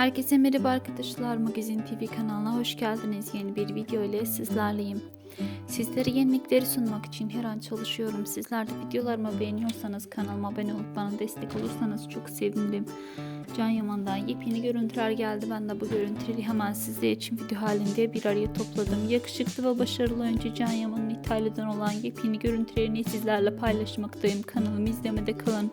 Herkese merhaba arkadaşlar. Magazin TV kanalına hoş geldiniz. Yeni bir video ile sizlerleyim. Sizlere yenilikleri sunmak için her an çalışıyorum. Sizler de videolarımı beğeniyorsanız kanalıma abone olup bana destek olursanız çok sevinirim. Can Yaman'dan yepyeni görüntüler geldi. Ben de bu görüntüleri hemen sizler için video halinde bir araya topladım. Yakışıklı ve başarılı oyuncu Can Yaman'ın İtalya'dan olan yepyeni görüntülerini sizlerle paylaşmaktayım. Kanalımı izlemede kalın.